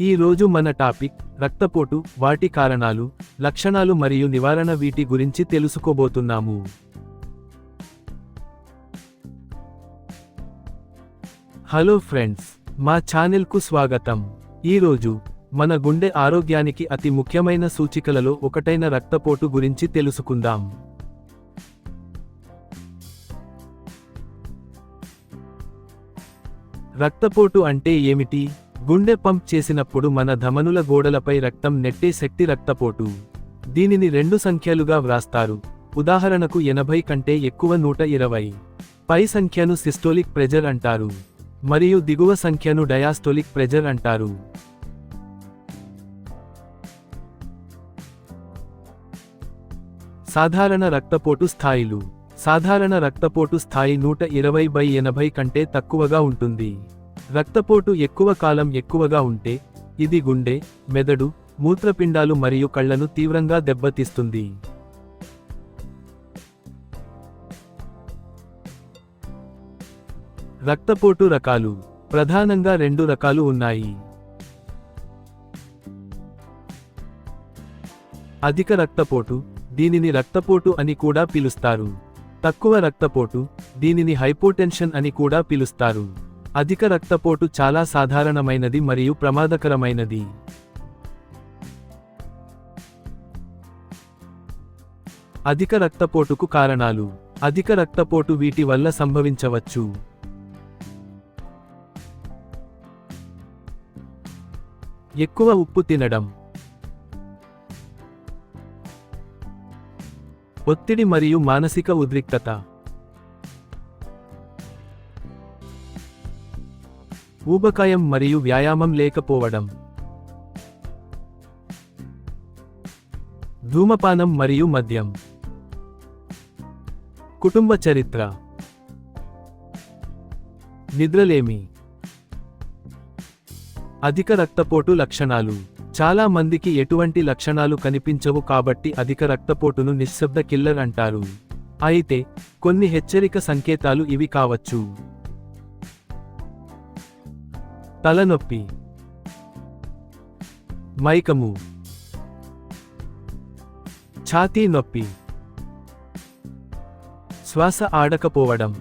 ఈ రోజు మన టాపిక్ రక్తపోటు వాటి కారణాలు లక్షణాలు మరియు నివారణ వీటి గురించి తెలుసుకోబోతున్నాము. హలో ఫ్రెండ్స్ మా ఛానల్కు స్వాగతం. ఈరోజు మన గుండె ఆరోగ్యానికి అతి ముఖ్యమైన సూచికలలో ఒకటైన రక్తపోటు గురించి తెలుసుకుందాం. రక్తపోటు అంటే ఏమిటి? గుండె పంప్ చేసినప్పుడు మన ధమనుల గోడలపై రక్తం నెట్టే శక్తి రక్తపోటు. దీనిని రెండు సంఖ్యలుగా వ్రాస్తారు. ఉదాహరణకు ఎనభై కంటే ఎక్కువ నూట ఇరవై. పై సంఖ్యను సిస్టోలిక్ ప్రెజర్ అంటారు. మరియు దిగువ సంఖ్యను డయాస్టోలిక్ ప్రెజర్ అంటారు. సాధారణ రక్తపోటు స్థాయిలు. సాధారణ రక్తపోటు స్థాయి నూట ఇరవై బై ఎనభై కంటే తక్కువగా ఉంటుంది. రక్తపోటు ఎక్కువ కాలం ఎక్కువగా ఉంటే ఇది గుండె మెదడు మూత్రపిండాలు మరియు కళ్ళను తీవ్రంగా దెబ్బతీస్తుంది. రక్తపోటు రకాలు ప్రధానంగా రెండు రకాలు ఉన్నాయి. అధిక రక్తపోటు దీనిని రక్తపోటు అని కూడా పిలుస్తారు. తక్కువ రక్తపోటు దీనిని హైపోటెన్షన్ అని కూడా పిలుస్తారు. అధిక రక్తపోటు చాలా సాధారణమైనది మరియు ప్రమాదకరమైనది. అధిక రక్తపోటుకు కారణాలు. అధిక రక్తపోటు వీటి వల్ల సంభవించవచ్చు. ఎక్కువ ఉప్పు తినడం. ఒత్తిడి మరియు మానసిక ఉద్రిక్తత. ఊబకాయం మరియు వ్యాయామం లేకపోవడం. ధూమపానం మరియు మద్యం. కుటుంబ చరిత్ర. నిద్రలేమి. అధిక రక్తపోటు లక్షణాలు. చాలా మందికి ఎటువంటి లక్షణాలు కనిపించవు కాబట్టి అధిక రక్తపోటును నిశ్శబ్ద కిల్లర్ అంటారు. అయితే కొన్ని హెచ్చరిక సంకేతాలు ఇవి కావచ్చు. తలనొప్పి. మైకము. ఛాతీ నొప్పి. శ్వాస ఆడకపోవడం.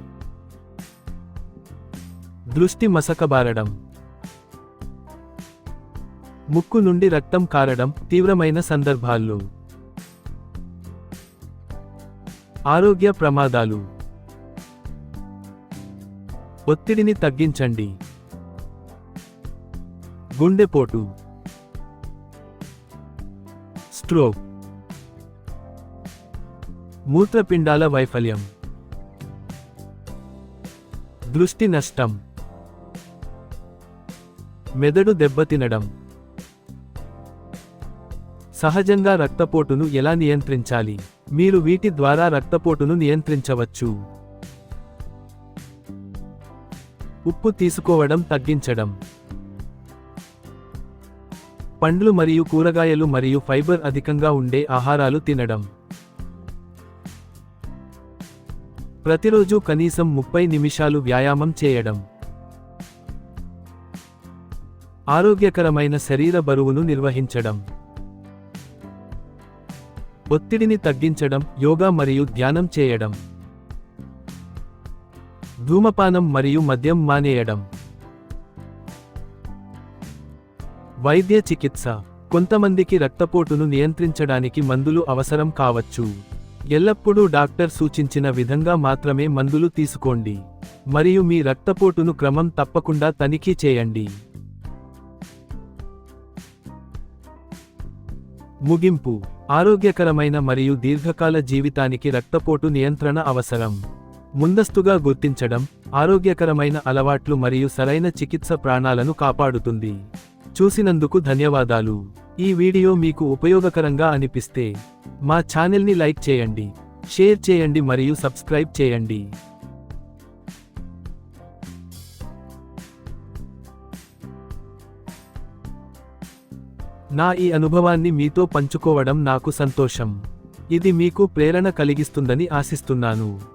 దృష్టి మసకబారడం. ముక్కు నుండి రక్తం కారడం తీవ్రమైన సందర్భాల్లో ఆరోగ్య ప్రమాదాలు. ఒత్తిడిని తగ్గించండి. గుండెపోటు స్ట్రోక్. మూత్రపిండాల వైఫల్యం. దృష్టి నష్టం. మెదడు దెబ్బతినడం సహజంగా రక్తపోటును ఎలా నియంత్రించాలి? మీరు వీటి ద్వారా రక్తపోటును నియంత్రించవచ్చు. ఉప్పు తీసుకోవడం తగ్గించడం. పండ్లు మరియు కూరగాయలు మరియు ఫైబర్ అధికంగా ఉండే ఆహారాలు తినడం. ప్రతిరోజు కనీసం ముప్పై నిమిషాలు వ్యాయామం చేయడం. ఆరోగ్యకరమైన శరీర బరువును నిర్వహించడం. ఒత్తిడిని తగ్గించడం యోగా మరియు ధ్యానం చేయడం. ధూమపానం మరియు మద్యం మానేయడం. వైద్య చికిత్స. కొంతమందికి రక్తపోటును నియంత్రించడానికి మందులు అవసరం కావచ్చు. ఎల్లప్పుడూ డాక్టర్ సూచించిన విధంగా మాత్రమే మందులు తీసుకోండి. మరియు మీ రక్తపోటును క్రమం తప్పకుండా తనిఖీ చేయండి. ముగింపు. ఆరోగ్యకరమైన మరియు దీర్ఘకాల జీవితానికి రక్తపోటు నియంత్రణ అవసరం. ముందస్తుగా గుర్తించడం ఆరోగ్యకరమైన అలవాట్లు మరియు సరైన చికిత్స ప్రాణాలను కాపాడుతుంది. చూసినందుకు ధన్యవాదాలు. ఈ వీడియో మీకు ఉపయోగకరంగా అనిపిస్తే మా ఛానల్ని లైక్ చేయండి షేర్ చేయండి మరియు సబ్స్క్రైబ్ చేయండి. నా ఈ అనుభవాన్ని మీతో పంచుకోవడం నాకు సంతోషం. ఇది మీకు ప్రేరణ కలిగిస్తుందని ఆశిస్తున్నాను.